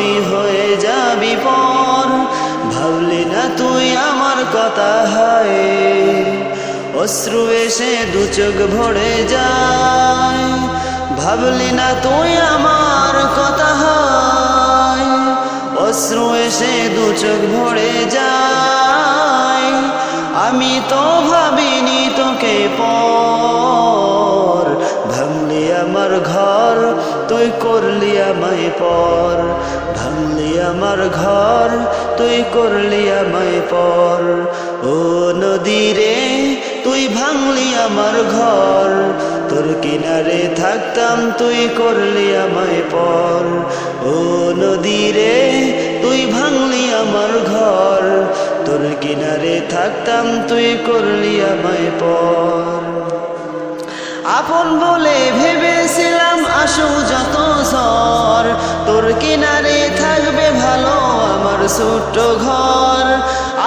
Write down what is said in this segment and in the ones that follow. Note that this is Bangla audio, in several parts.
তুই হয়ে যাবি পর। ভাবলি না তুই আমার কথা হয়। অশ্রু এসে দু চোখ ভরে যায়। ভাবলি না তুই আমার কথা হয়। অশ্রু এসে দু চোখ ভরে যায়। আমি তো ভাবিনি তোকে পর। তুই করলি আমায় পর, ভাঙলি আমার ঘর, তুই করলি আমায় পর। ও নদী রে, তুই ভাঙলি আমার ঘর, তোর কিনারে থাকতাম তুই করলি আমায় পর। ও নদী রে, তুই ভাঙলি আমার ঘর, তোর কিনারে থাকতাম তুই করলি আমায় পর। আপন বলে ভেবেছিলাম আসু যত ঝড়। তোর কিনারে থাকবে ভালো আমার ছোট্ট ঘর।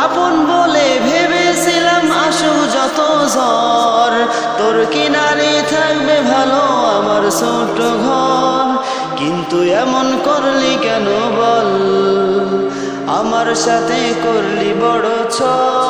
আপন বলে ভেবেছিলাম আসু যত ঝড়। তোর কিনারে থাকবে ভালো আমার ছোট্ট ঘর। কিন্তু এমন করলি কেন বল? আমার সাথে করলি বড় ছল।